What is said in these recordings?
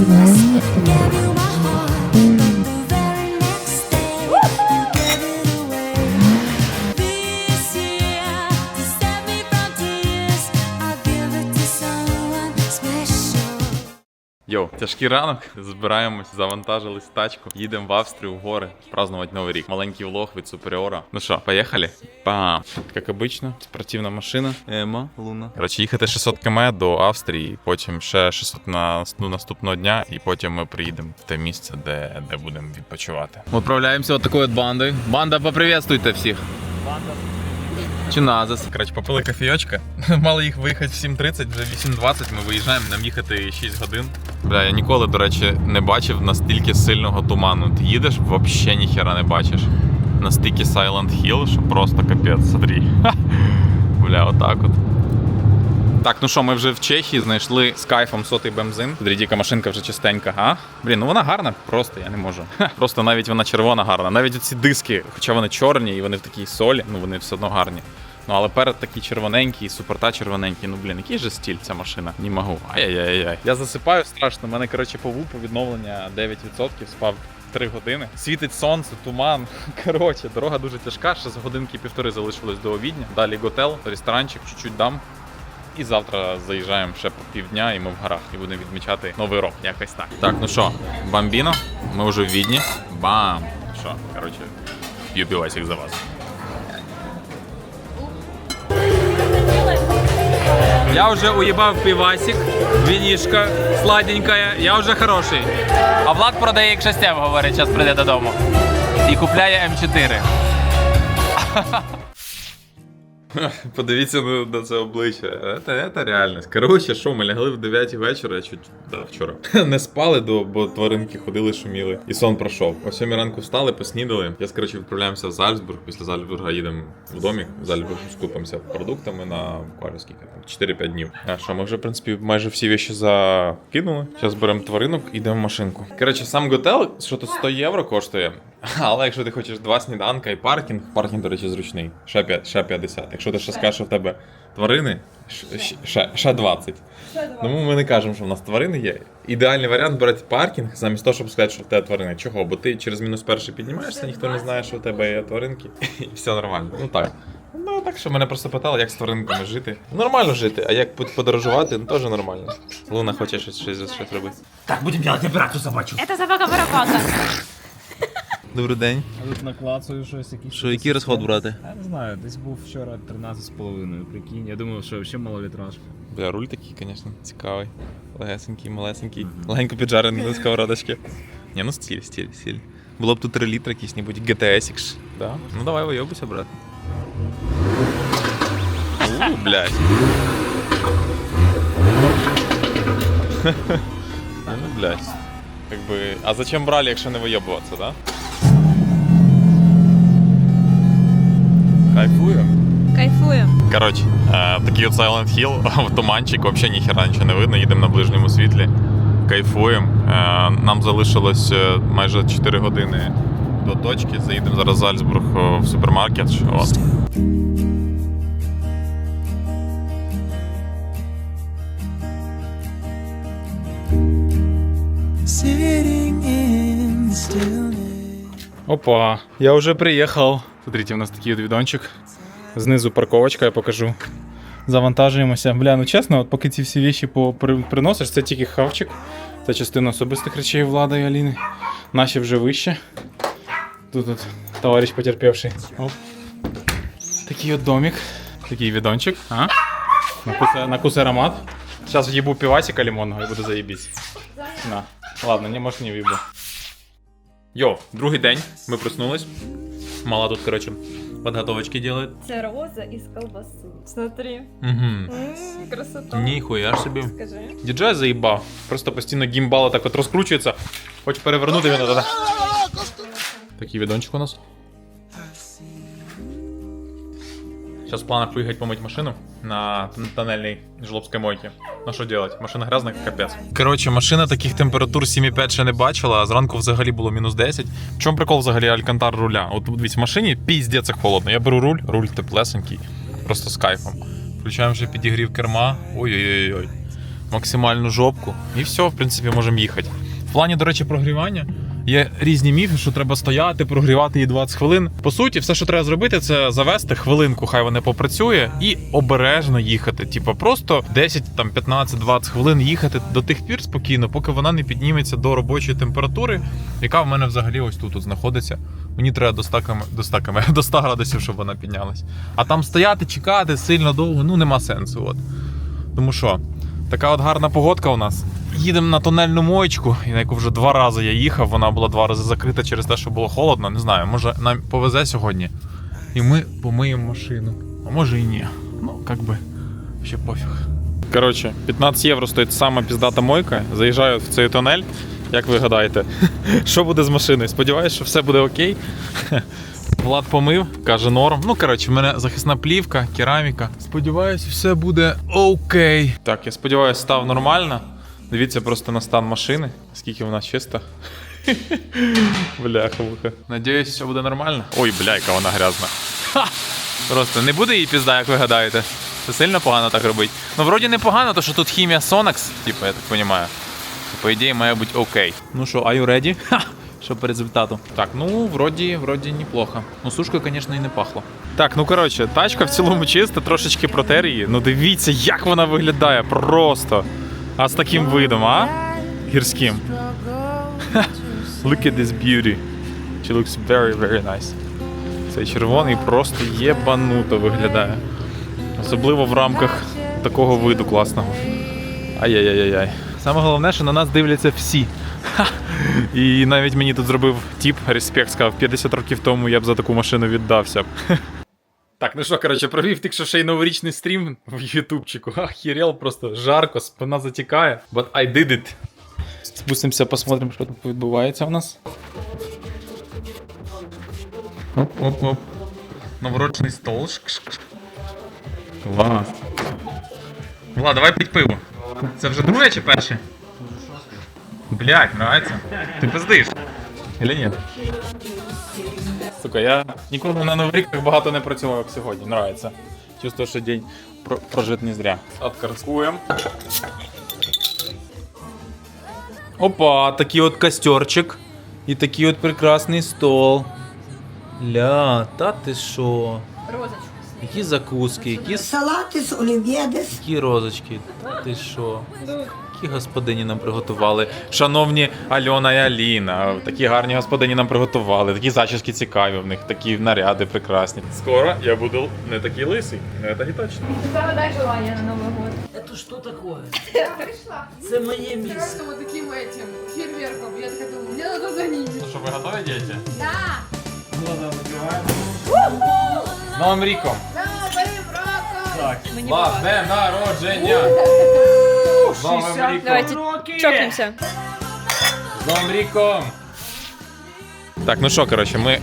One. Йоу, тяжкий ранок. Збираємось, завантажились в тачку. Їдемо в Австрію в гори празднувати Новий рік. Маленький влог від Суперіора. Ну що, поїхали? Пам! Як обично, спортивна машина. Ема, луна. Коротше, їхати 600 км до Австрії, потім ще 600 на ну, наступного дня, і потім ми приїдемо в те місце, де, де будемо відпочивати. Відправляємося от такою от бандою. Банда, поприветствуйте всіх. Чи назас. Коротше, попили кофійочка. Мали їх виїхати в 7.30, вже 8.20 ми виїжджаємо, нам їхати 6 годин. Бля, я ніколи, до речі, не бачив настільки сильного туману. Ти їдеш, взагалі ніхера не бачиш. Настільки Silent Hill, що просто капець, смотри. Бля, отак от. Так, ну що, ми вже в Чехії знайшли з кайфом сотий бензин. Дрідіка машинка вже чистенька. А? Блін, ну вона гарна, просто я не можу. Ха, Просто навіть вона червона гарна. Навіть ці диски, хоча вони чорні і вони в такій солі, ну вони все одно гарні. Ну але перед такий червоненький, суперта червоненький. Ну блін, який же стіль ця машина? Не можу. Ай-яй-яй. Я засипаю страшно. У мене коротше по вупу відновлення 9% спав. 3 години. Світить сонце, туман. Коротше, дорога дуже тяжка. Ще з годинки півтори залишилось до Овідня. Далі готел, ресторанчик, чуть-чуть дам. І завтра заїжджаємо ще по півдня, і ми в горах і будемо відмічати новий рок. Якось так. Так, ну що, бамбіно, ми вже в Відні. Бам! Що, коротше, п'ю півасик за вас. Я вже уїбав півасик, вінішка, сладенькая, я вже хороший. А Влад продає як шестям, говорить, зараз прийде додому. І купляє М4. Подивіться на, на це обличчя. Це, це реальність. Коротше, що, ми лягли в 9 вечора, чуть да, вчора. Не спали, до, бо тваринки ходили, шуміли. І сон пройшов. О 7 ранку встали, поснідали. Я, коротше, відправляємося в Зальцбург. Після Зальцбурга їдемо в домик. В Зальцбург скупимося продуктами на буквально скільки там 4-5 днів. А що, ми вже, в принципі, майже всі віші закинули. Зараз беремо тваринок і йдемо в машинку. Коротше, сам готел, що то 100 євро коштує. Але якщо ти хочеш два сніданка і паркінг, паркінг, до речі, зручний. Ще, п'я- ще 50. Якщо ти ще скажеш, що в тебе тварини, ш- щ- ще, ще 20. Тому ми не кажемо, що в нас тварини є. Ідеальний варіант брати паркінг, замість того, щоб сказати, що в тебе тварини. Чого? Бо ти через мінус перший піднімаєшся, ніхто не знає, що в тебе є тваринки, і все нормально. Ну так. Ну так що мене просто питали, як з тваринками жити. Нормально жити, а як под- подорожувати, ну теж нормально. Луна хоче щось, щось, щось робити. Так, будем делать операцию собачью. Это собака барабака. Добрий день. А тут наклацаю щось якісь. Що, який розход брати? Я не знаю, десь був вчора 13,5, прикинь. Я думав, що ще малолітраж. Бля, руль такий, звісно, цікавий. Легесенький, малесенький. Легенько піджарений на сковородочці. Ні, ну стиль, стиль, стиль. Було б тут 3 літри якийсь-небудь GTS. Да? Ну давай вийобуйся, брат. У, блядь. Ну, блядь. Как бы... А зачем брали, якщо не вийобуватися, да? Кайфую. Кайфуем. Коротше, е, такий от Silent Hill, в туманчик, взагалі ніхера нічого не видно, їдемо на ближньому світлі, кайфуємо. Е, нам залишилось е, майже 4 години до точки. Заїдемо зараз в Зальцбург в супермаркет. От. Опа, я вже приїхав. Смотрите, у нас такий от відончик. Знизу парковочка, я покажу. Завантажуємося. Бля, ну чесно, от поки ці всі віші приносиш, це тільки хавчик. Це частина особистих речей Влада і Аліни. Наші вже вище. Тут от товариш потерпівший. Оп. Такий от домик. Такий відончик. А? Накуси, накуси аромат. Зараз в'їбу півасика лимонного і буду заїбісь. На. Ладно, не може не в'їбу. Йо, другий день. Ми проснулись. Мала тут, коротше, подготовочки делает. Це роза із колбаси. Смотри. Угу. М, Красота. Ніхуя ж собі. Скажи. Діджей заїбав. Просто постійно гімбал так от розкручується. Хоч перевернути він. да Такий відончик у нас. Сейчас в планах выехать помыть машину на тоннельной жлобской мойке. Ну що делать? Машина грязна, як капець. Коротше, машина таких температур 7,5 ще не бачила, а зранку взагалі було мінус 10. В чому прикол взагалі алькантар руля? От дивіться, в машині піздець як холодно. Я беру руль, руль теплесенький, просто з кайфом. Включаємо вже підігрів керма. Ой-ой-ой. максимальну жопку, і все, в принципі, можемо їхати. В плані, до речі, прогрівання. Є різні міфи, що треба стояти, прогрівати її 20 хвилин. По суті, все, що треба зробити, це завести хвилинку, хай вона попрацює, і обережно їхати. Типа просто 10, там 15, 20 хвилин їхати до тих пір спокійно, поки вона не підніметься до робочої температури, яка в мене взагалі ось тут знаходиться. Мені треба до 100, км, до 100, км, до 100 градусів, щоб вона піднялась. А там стояти, чекати сильно довго, ну нема сенсу. От. Тому що, така от гарна погодка у нас. Їдемо на тунельну моєчку, на яку вже два рази я їхав. Вона була два рази закрита через те, що було холодно. Не знаю, може нам повезе сьогодні. І ми помиємо машину. А може і ні. Ну, як би, ще пофіг. Коротше, 15 євро стоїть сама піздата мойка. Заїжджаю в цей тунель. Як ви гадаєте, що буде з машиною? Сподіваюсь, що все буде окей. Влад помив, каже норм. Ну, коротше, в мене захисна плівка, кераміка. Сподіваюсь, все буде окей. Так, я сподіваюся, став нормально. Дивіться просто на стан машини, скільки вона чиста. Бляха муха. Надіюсь, все буде нормально. Ой, бля, яка вона грязна. Ха! Просто не буде її пізда, як ви гадаєте. Це сильно погано так робить. Ну, вроді не погано, то що тут хімія Sonax, типу, я так розумію. По ідеї, має бути окей. Ну що, are you ready? Ха! Що по результату? Так, ну вроді, вроді неплохо. Ну, сушкою, звісно, і не пахло. Так, ну коротше, тачка в цілому чиста, трошечки протер її. Ну дивіться, як вона виглядає просто. А з таким видом, а? Гірським. Look at this beauty. She looks very, very nice. Цей червоний просто єбануто виглядає. Особливо в рамках такого виду класного. Ай-яй-яй-яй. Саме головне, що на нас дивляться всі. І навіть мені тут зробив тіп, респект, сказав, 50 років тому я б за таку машину віддався. Так, ну що, коротше, провів тільки що ще й новорічний стрім в Ютубчику. Охерел, просто жарко, спина затікає. But I did it. Спустимося, посмотримо, що тут відбувається у нас. Оп-оп-оп. Новорочний стол. Клас. Влад, давай пить пиво. Це вже друге чи перше? Блять, нравится. Ти пиздиш? Или ні? Сука, я ніколи на новий рік так багато не працював, як сьогодні. Нравится. Чувствую, що день про- прожит не зря. Откарскуємо. Опа, такий от костерчик. І такий от прекрасний стол. Ля, та ти що? Розочку. Які закуски, які, с- Салати з олів'єдес. які розочки. Та ти що? Які господині нам приготували. Шановні Альона і Аліна, такі гарні господині нам приготували, такі зачіски цікаві в них, такі наряди прекрасні. Скоро я буду не такий лисий, це і точно. Загадай желание на Новый год. Це що таке? Я пришла. Це моє місце. вот таким этим фейерверком. Я такая думаю, мне надо за ними. Ну що, ви готові, діти? Да. З Новим ріком! Мы не Влад, бываем. днем народження! З Новим ріком! Давайте чокнемся. З Новим ріком! Так, ну що, коротше, ми.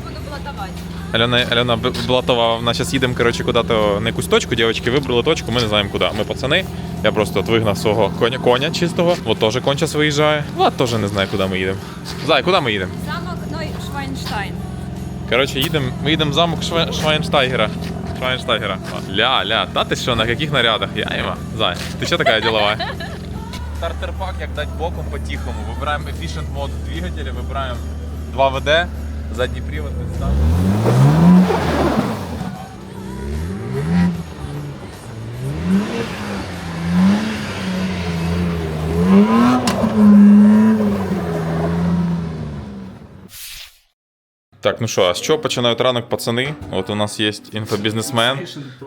Альона, Альона Б- Блатова, вона зараз їдемо коротше, куди-то на якусь точку, дівчатки вибрали точку, ми не знаємо куди. Ми пацани. Я просто от вигнав свого коня, коня чистого. От теж кончас виїжджає. Влад теж не знає, куди ми їдемо. Зай, куди ми їдемо? Замок Ной Швайнштайн. Коротше, їдемо, ми їдемо в замок Шве, Швайнштайгера. Швайнштайгера. Ля, ля, та ти що, на яких нарядах? Я йма. Зай, ти що така ділова? Стартерпак, як дать боком по-тихому. Вибираємо Efficient Mode двигателя, вибираємо 2 ВД, задній привод, підстав. Так, ну що, а з чого починають ранок пацани? От у нас є інфобізнесмен,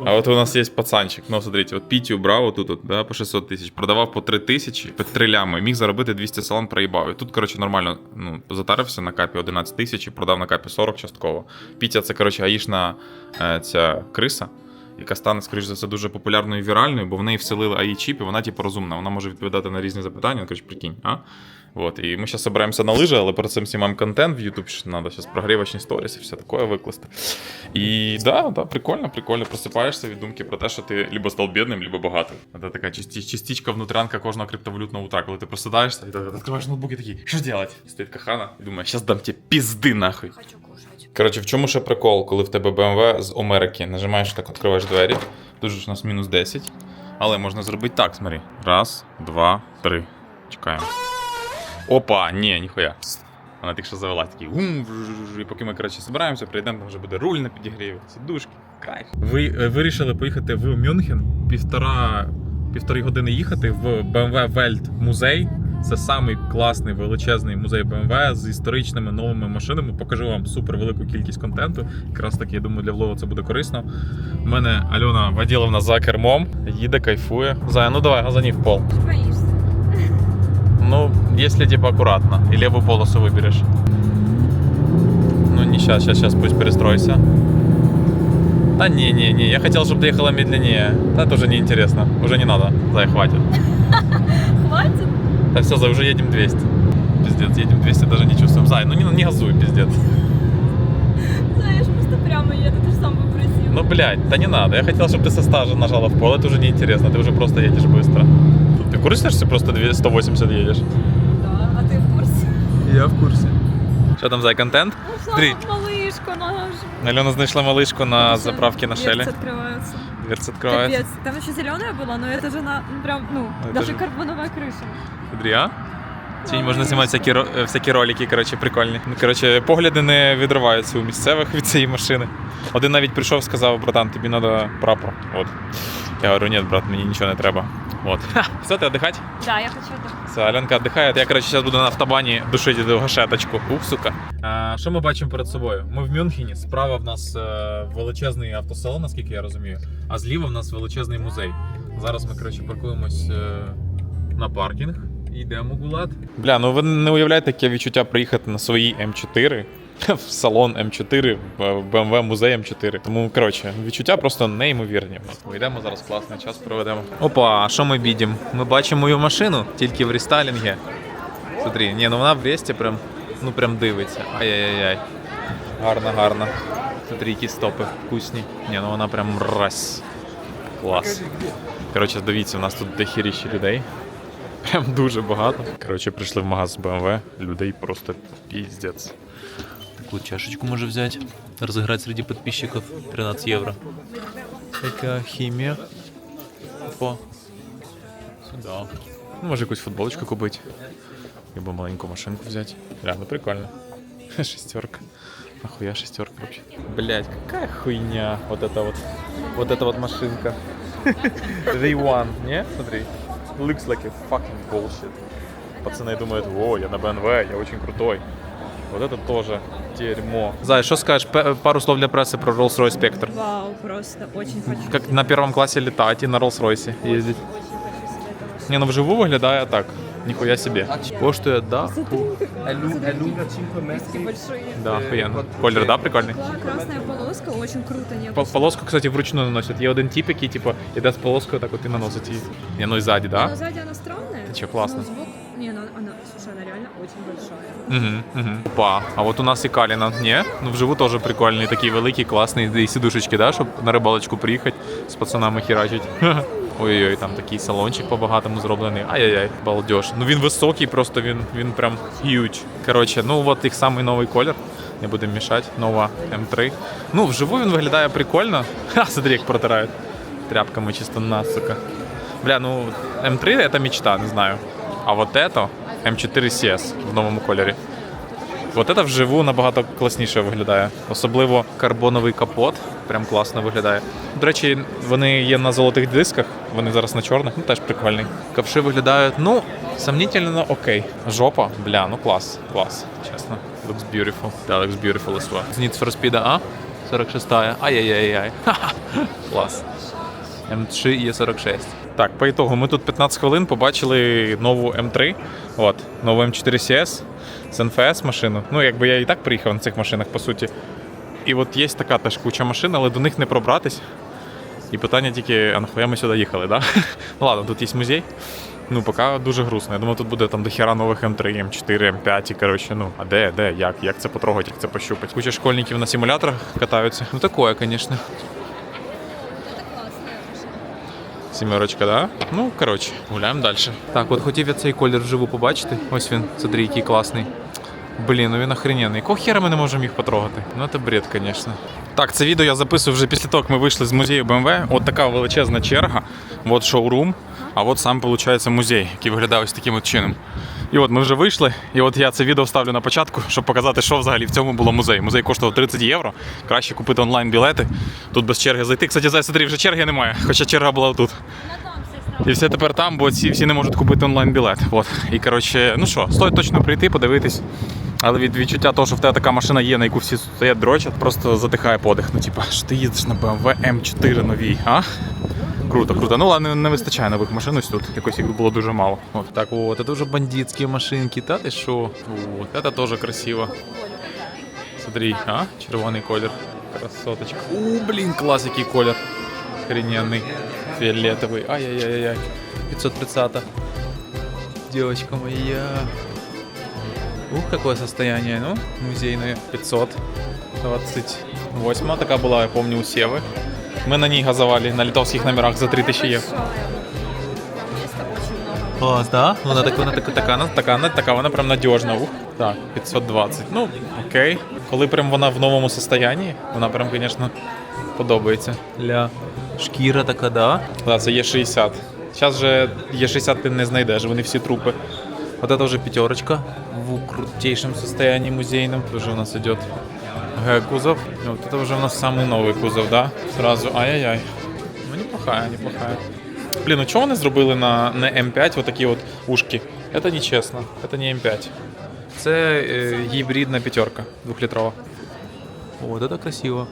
а от у нас є пацанчик. Ну, смотрите, от Піті убрав отут, от, да, по 600 тисяч, продавав по 3 тисячі, по 3 лями, міг заробити 200 салон, проїбав. І тут, коротше, нормально ну, затарився на капі 11 тисяч і продав на капі 40 частково. Пітя це, коротше, гаїшна е, ця криса. Яка стане, скоріш за все, дуже популярною і віральною, бо в неї вселили AI чіп, і вона, типу, розумна. Вона може відповідати на різні запитання. Коротше, прикинь, а? Вот, і ми зараз збираємося на лижі, але перед цим знімаємо контент в YouTube, що треба зараз прогрівочні сторіс і все таке викласти. І да, да, прикольно, прикольно. Просипаєшся від думки про те, що ти либо став бідним, либо багатим. Це така частичка внутрянка кожного криптовалютного утра, коли ти просидаєшся і відкриваєш ноутбук і такий, що делать? Стоїть кахана і думає, зараз дам тебе пізди нахуй. Хочу. Коротше, в чому ще прикол, коли в тебе BMW з Америки нажимаєш так, відкриваєш двері, тут ж у нас мінус 10. Але можна зробити так, смотри. Раз, два, три. Чекаємо. Опа, ні, ніхуя. Вона тільки що завела такий гум, і поки ми коротше збираємося, прийдемо, там вже буде руль на підігріві, сідушки. Кайф. Ви е, вирішили поїхати в Мюнхен півтора, півтори години їхати в BMW Welt музей. Це самий класний величезний музей BMW з історичними новими машинами. Покажу вам супер велику кількість контенту. Якраз таки, я думаю, для влогу це буде корисно. У мене Альона Ваділовна за кермом, їде, кайфує. Зая, ну давай, газані в пол. Боишься. Ну, если типа аккуратно. И левую полосу выберешь. Ну, не сейчас, сейчас, сейчас, пусть перестройся. Да не, не, не, я хотел, чтобы ты ехала медленнее. Да, это уже не интересно. Уже не надо. Зай, хватит. Хватит? Да все, Зай, уже едем 200. Пиздец, едем 200, даже не чувствуем. Зай, ну не, не газуй, пиздец. Знаешь, просто прямо еду, ты же сам попросил. Ну, блядь, да не надо. Я хотел, чтобы ты со стажа нажала в пол. Это уже не интересно. Ты уже просто едешь быстро. Ты ты просто 200 180 едешь? Я в курсе. Что там за контент? Смотри, Нашла малышку нашу. Альона знайшла малышку на заправке на Шеле. Дверцы открываются. Дверца открывается. Капец. Там еще зеленая была, но это же на, ну, прям, ну, это даже же- карбоновая крыша. Смотри, а? Сьогодні можна знімати всякі, е, всякі ролики, коротше, прикольні. Ну, коротше, погляди не відриваються у місцевих від цієї машини. Один навіть прийшов, сказав, братан, тобі треба прапор. От. Я говорю, ні, брат, мені нічого не треба. От. Все, ти віддихати? Да, я хочу это. Все, Аленка віддихає. Я, коротше, зараз буду на автобані душити до гашеточку. Ух, сука. А, що ми бачимо перед собою? Ми в Мюнхені. Справа в нас е, величезний автосалон, наскільки я розумію. А зліва в нас величезний музей. Зараз ми, коротше, паркуємось е, на паркінг. Йдемо гулати. Бля, ну ви не уявляєте, яке відчуття приїхати на своїй М4 в салон М4, в BMW музей М4. Тому, коротше, відчуття просто неймовірні. Ми йдемо зараз класний час проведемо. Опа, а що ми бачимо? Ми бачимо мою машину, тільки в рестайлінгі. Смотри, ні, ну вона в ресті прям, ну прям дивиться. Ай-яй-яй. Гарно, гарно. Смотри, які стопи вкусні. Ні, ну вона прям мразь. Клас. Коротше, дивіться, у нас тут дохіріще людей. Прям дуже багато. Коротше, прийшли в магаз BMW, людей просто піздець. Таку чашечку може взяти, розіграти серед підписчиків 13 євро. Така хімія. Опа. Сюди. Ну, може якусь футболочку купити. Або маленьку машинку взяти. Реально прикольно. Шестерка. Нахуя шестерка вообще? Блять, какая хуйня. Вот это вот. Вот эта вот машинка. V1, не? Смотри. Looks like a fucking bullshit. Пацаны думают, о, я на BMW, я очень крутой. Вот это тоже дерьмо. Зай, что скажешь? П- пару слов для прессы про Rolls-Royce Spectre. Вау, просто очень хочу. Как на первом классе летать и на Rolls-Royce ездить. Не, ну вживу виглядає так. Ніхуя себе. Коштує, да. большие. Да, охуєнно. Колір, да, прикольний? Красная полоска, очень круто. Не Пол- Полоску, кстати, вручну наносять. Є один тип, який, типу, іде з полоскою, так от і наносить її. Не, ну і ззаді, Но да? сзади она странная. Чё, классно. но сбоку- Не, ну она, слушай, она реально очень большая. Угу, угу. Опа, а от у нас і Каліна. Ні? Ну вживу теж прикольний, такий великий, класний. І сідушечки, да, щоб на рибалочку приїхати з пацанами херачить. Ой-ой, там такий салончик по-багатому зроблений. Ай-яй-яй, балдеж. Ну він високий, просто він, він прям huge. Коротше, ну от їх самий новий колір. Не будемо мішати. Нова М3. Ну, вживу він виглядає прикольно. Ха, смотри, як протирають тряпками чисто на, сука. Бля, ну М3 это мечта, не знаю. А вот это М4 CS в новому кольорі. От це вживу набагато класніше виглядає. Особливо карбоновий капот. Прям класно виглядає. До речі, вони є на золотих дисках, вони зараз на чорних, ну теж прикольний. Ковши виглядають, ну, сомнительно, окей. Жопа, бля, ну клас, клас, чесно. Looks beautiful. Да, looks beautiful as well. З Need for Speed, а? 46-я. Ай-яй-яй-яй. Клас. М3 є 46. Так, по ітогу, ми тут 15 хвилин побачили нову М3, от, нову М4 CS з НФС машину. Ну, якби я і так приїхав на цих машинах, по суті. І от є така теж куча машин, але до них не пробратись. І питання тільки, а нахуя ми сюди їхали, да? ну ладно, тут є музей. Ну, поки дуже грустно. Я думаю, тут буде там дохера нових М3, М4, М5, і коротше, ну, а де, де, як, як це потрогати, як це пощупати. Куча школьників на симуляторах катаються. Ну, такое, звісно. Сімерочка, да? Ну, коротше, гуляємо далі. Так, от хотів я цей колір вживу побачити. Ось він, смотри, який класний. Блін, ну він охрененний. Хера ми не можемо їх потрогати? Ну це бред, звісно. Так, це відео я записую вже після того, як ми вийшли з музею BMW. От така величезна черга, от шоурум, а от сам виходить музей, який виглядає ось таким от чином. І от ми вже вийшли, і от я це відео вставлю на початку, щоб показати, що взагалі в цьому було музей. Музей коштував 30 євро. Краще купити онлайн-білети. Тут без черги зайти. Кстати, за смотри, вже черги немає, хоча черга була тут. І все тепер там, бо ці всі не можуть купити онлайн-білет. От. І коротше, ну що, стоїть точно прийти, подивитись. Але від відчуття того, що в тебе така машина є, на яку всі стоять дрочать, просто затихає подих. Ну, типа, що ти їздиш на BMW M4 новій, а? Круто, круто. Ну ладно, не, вистачає нових машин ось тут. Якось їх було дуже мало. От так, от, це вже бандитські машинки, та ти що? От, це теж красиво. Смотри, а? Червоний колір. Красоточка. У, блін, клас, який колір. Охрененный. Фиолетовый. Ай-яй-яй-яй. 530 Девочка моя. Ух, какое состояние, ну, музейное. 528 така була, я помню, у Сєви. Ми на ній газували на литовських номерах за 3000 євро. Клас, да? Вона так, вона така, така, така, така, така, вона прям надіжна. Ух. Так, 520. Ну, окей. Коли прям вона в новому состоянні, вона прям, звісно, подобається. Ля. Шкіра така, да? Да, це є 60. Зараз же є 60 ти не знайдеш, вони всі трупи. Вот это уже пятерочка в крутейшем состоянии музейном. Тоже у нас идет Г-кузов. И Вот это уже у нас самый новый кузов, да? Сразу ай-яй-яй. Ну, неплохая, неплохая. Блін, ну чого вони зробили на, на М5 вот такі от ушки? Это нечесно, это не М5. Це е, гібридна п'ятерка двохлітрова. О, это красиво.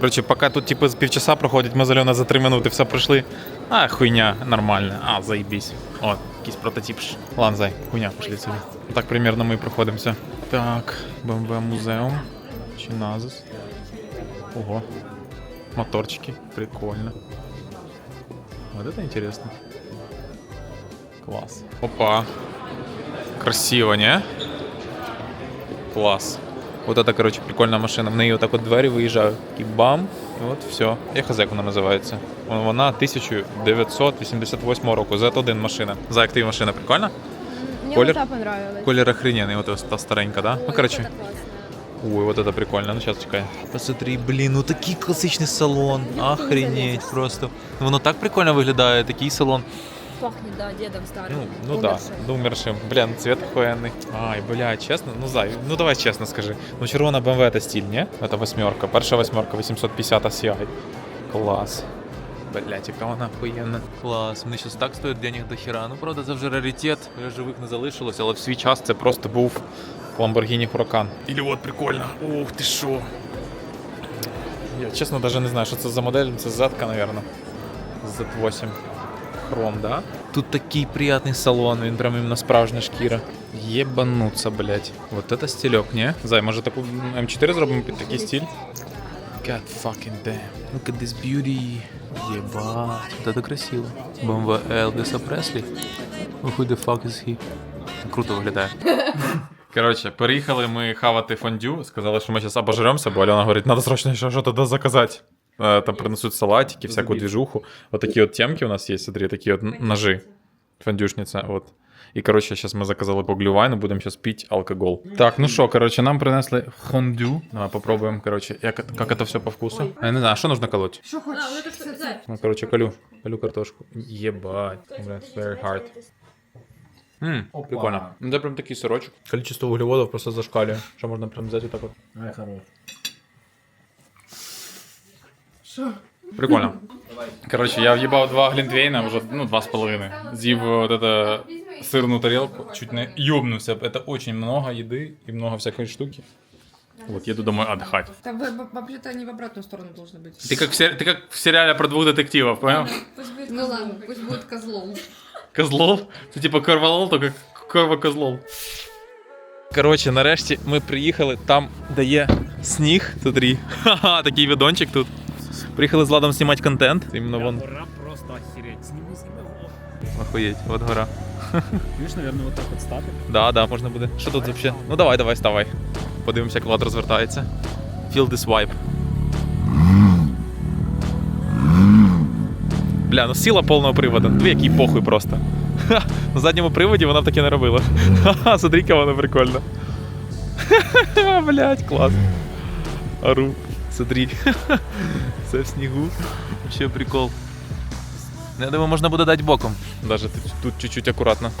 Короче, пока тут типу з півчаса проходить, ми з Альоною за три минути все пройшли. А, хуйня, нормально. А, заебись. О, якийсь прототип. ж. Ладно, зай, хуйня, пошли сюди. Так примерно ми проходимося. Так, BMW музеум. Чиназис. Ого. Моторчики. Прикольно. Вот это интересно. Класс. Опа. Красиво, не? Класс. Вот это, короче, прикольна машина. В неї отак от двері виїжджають. Такий бам. От все. Я хз, як вона називається. Вона 1988 року. Z1 машина. За актив машина прикольна? Мне Колер? вот та понравилась. Колір охрененний, вот ось та старенька, да? Ну, короче. Ой, вот это прикольно. Ну, сейчас чекай. Посмотри, блін, ну такий класичний салон. Охренеть просто. Ну, Воно так прикольно виглядає, такий салон. Пахнет, да, дедом старым. Ну, ну да, думершим. Блін, цвет охуенний. Ай, бля, чесно, ну зай, ну давай чесно скажи. Ну червона BMW это стиль, не? Это восьмерка. Перша восьмерка, 850 CI. Клас. Блять, яка вона охуєнна. Клас. Вони зараз так стоять денег до хіра. Ну правда, це вже раритет. Вже живих не залишилось, але в свій час це просто був Lamborghini Huracan. Ілі от прикольно. Ух ти що. Я чесно навіть не знаю, що це за модель. Це Z-ка, напевно. Z8. Хром, да? Тут такий приятний салон, він прям іменно справжня шкіра. Єбануться, блять. Вот это стильок, не? Зай, може таку М4 зробимо під такий стиль? God fucking damn. Look at this beauty. Єбать. Вот это красиво. BMW Elvisa Преслі. Oh, who the fuck is he? Круто виглядає. Коротше, переїхали ми хавати фондю. Сказали, що ми зараз обожремося, бо Альона говорить, треба срочно ще щось туди заказати. Е, Там принесуть салатики, всяку движуху. Вот такие вот темки у нас есть, смотри, такие вот ножи. Фондюшница, вот. И, короче, сейчас мы заказали по глювайну, будем сейчас пить алкоголь. Так, ну что, короче, нам принесли фондю. Давай попробуем, короче, як, это- как это все по вкусу. Я не знаю, а что нужно колоть? Что хочешь? А, вот это что, Зай? Ну, короче, колю. Колю картошку. Ебать. Бля, very hard. Ммм, прикольно. Ну, це прям такий сирочок. Количество углеводов просто зашкалює. Що можна прям взяти так от. Ай, хорош. Прикольно. Короче, я въебал два глинтвейна, уже, ну, два с половиной. З'їв вот это сырную тарелку, чуть не ёбнулся. Это очень много еды и много всякой штуки. Вот, еду домой отдыхать. Там вы- во- вообще-то они в обратную сторону должны быть. Ты как, в сер- ты как в сериале про двух детективов, понял? Ну ладно, пусть будет козлом. Козлов? Це типа корвалол, тільки корва козлов. Коротше, нарешті ми приїхали там, де є сніг. Смотри. Ха-ха, такий відончик тут. Приїхали з Ладом знімати контент. Іменно вон. Гора просто охереть. Сними, сними. Охуєть, от гора. Видишь, наверное, вот так вот стати. Да, да, можна буде. Що тут взагалі? Ну давай, давай, ставай. Подивимося, як Влад розвертається. Feel this vibe. Бля, ну сила повного приводу. Дві який похуй просто. Ха, на задньому приводі вона б таке не робила. Ха-ха, смотри, яка вона прикольна. Ха-ха, блядь, клас. Ару. Смотри. Це в снігу. Ще прикол. Я думаю, можна буде дати боком. Даже тут, тут чуть-чуть акуратно.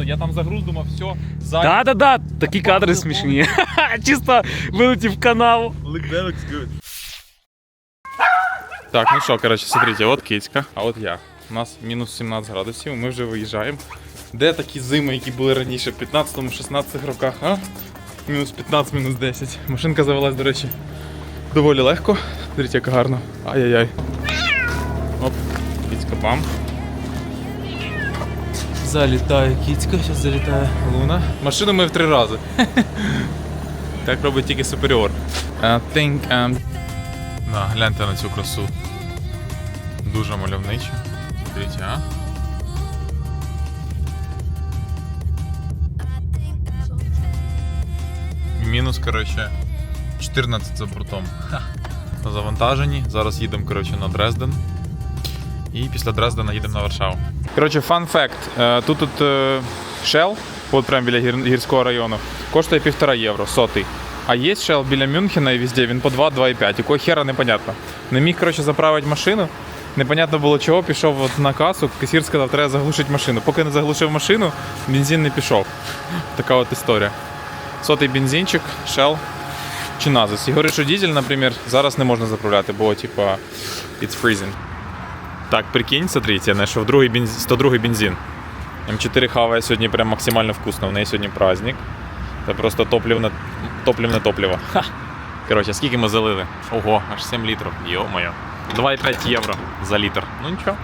Просто я там загруз думав, все, ззаді. Да-да-да, такі кадри смішні. Чисто вилетів в канал. Look, that looks good. Так, ну що, коротше, смотрите, от кицька, а от я. У нас мінус 17 градусів, ми вже виїжджаємо. Де такі зими, які були раніше, в 15-16 роках, а? Мінус 15, мінус 10. Машинка завелась, до речі, доволі легко. Дивіться, як гарно. Ай-яй-яй. Оп, кицька бам. Залітає кицька, зараз залітає луна. Машину ми в три рази. Так робить тільки суперіор. I think I'm... На, гляньте на цю красу. Дуже мальовнича. Смотрите, а? Мінус, коротше, 14 за бортом. На. Зараз їдемо, коротше, на Дрезден. І після Дрездена їдемо на Варшаву. Коротше, фан факт. Тут тут е, Shell, от прямо біля гір- гірського району, коштує півтора євро, сотий. А є Shell біля Мюнхена і везде, він по 2-2,5. Якого хера непонятно. Не міг, коротше, заправити машину. Непонятно було чого, пішов от на касу, касір сказав, треба заглушити машину. Поки не заглушив машину, бензин не пішов. Така от історія. Сотий бензинчик, Shell чи Назис. І говорить, що дізель, наприклад, зараз не можна заправляти, бо типа it's freezing. Так, прикинь, смотрите, я знайшов другий бензин, 102 бензин. М4 хаває сьогодні прям максимально вкусно. В неї сьогодні праздник. Це просто топливне, топливне топливо. Ха. Коротше, скільки ми залили? Ого, аж 7 літрів. Йо-моє. 2,5 євро за літр. Ну нічого.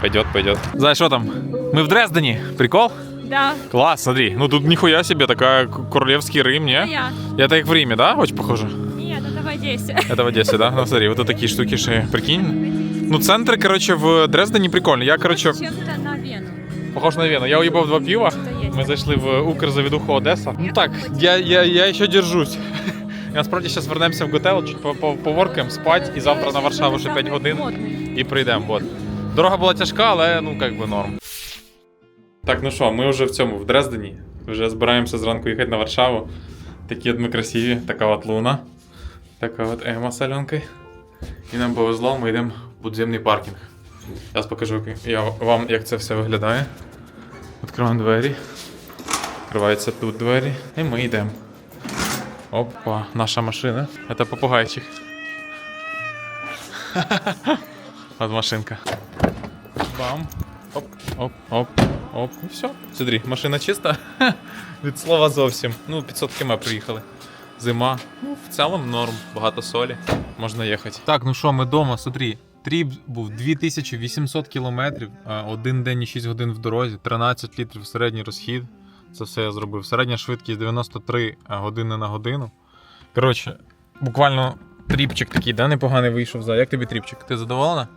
Пойдет, пойдет. Зай, що там? Ми в Дрездені. Прикол? Да, Класс, смотри. Ну тут нихуя себе, такая к- королевский Рим, не? это я. Это как в Риме, да? Очень похоже. Нет, это в Одессе. Это в Одессе, да? Ну смотри, вот тут такие штуки шеи. Прикинь. Ну, центр, короче, в Дрездене прикольно. Я, короче, Чем-то на Вену. похож на Вену. Я уебал два пива. Мы зашли в Укрзаведуху Одесса. Ну так, я, я, я еще держусь. Насправді зараз вернемося в готель, чуть по- по- поворкаємо, спать, і завтра на Варшаву ще 5 годин і прийдемо. Вот. Дорога була тяжка, але ну як би норм. Так, ну що, ми вже в цьому, в Дрездені. Вже збираємося зранку їхати на Варшаву. Такі от ми красиві, така от луна. Така от Ема з Альонкою. І нам повезло, ми йдемо в підземний паркінг. Зараз покажу я вам, як це все виглядає. Відкриваємо двері. Відкриваються тут двері. І ми йдемо. Опа, наша машина. Это попугайчик. Вот машинка. Бам. Оп, оп, оп, оп. І все. Смотри, машина чиста. Від слова зовсім. Ну, 500 км приїхали. Зима. Ну, в цілому норм, багато солі. Можна їхати. Так, ну що, ми вдома, смотри. Тріп був 2800 кілометрів, один день і 6 годин в дорозі, 13 літрів середній розхід. Це все я зробив. Середня швидкість 93 години на годину. Коротше, буквально тріпчик такий, да, непоганий вийшов за. Як тобі тріпчик? Ти задоволена?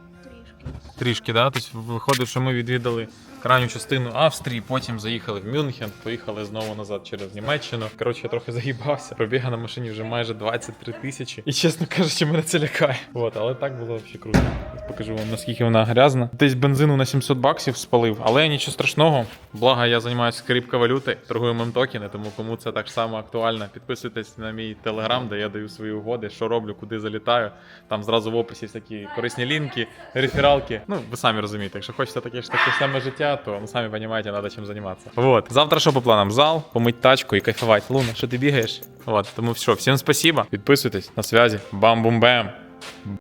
Трішки, да? Тобто виходить, що ми відвідали крайню частину Австрії, потім заїхали в Мюнхен, поїхали знову назад через Німеччину. Коротше, я трохи заїбався. Пробіга на машині вже майже 23 тисячі. І чесно кажучи, мене це лякає. От, але так було взагалі круто. Покажу вам, наскільки вона грязна. Десь бензину на 700 баксів спалив, але нічого страшного. Благо, я займаюся криптовалютою, торгую мемтокени, тому кому це так само актуально, підписуйтесь на мій телеграм, де я даю свої угоди, що роблю, куди залітаю. Там зразу в описі всякі корисні лінки, рефералки. Ну, ви самі розумієте, якщо хочете таке ж таке саме життя, то ну сами понимаете, надо чем заниматься. Вот. Завтра що по планам? Зал, помыть тачку і кайфувати. Луна, що ти бігаєш? Вот. Тому все, всім спасибо. Підписуйтесь на связи. Бам-бум-бем.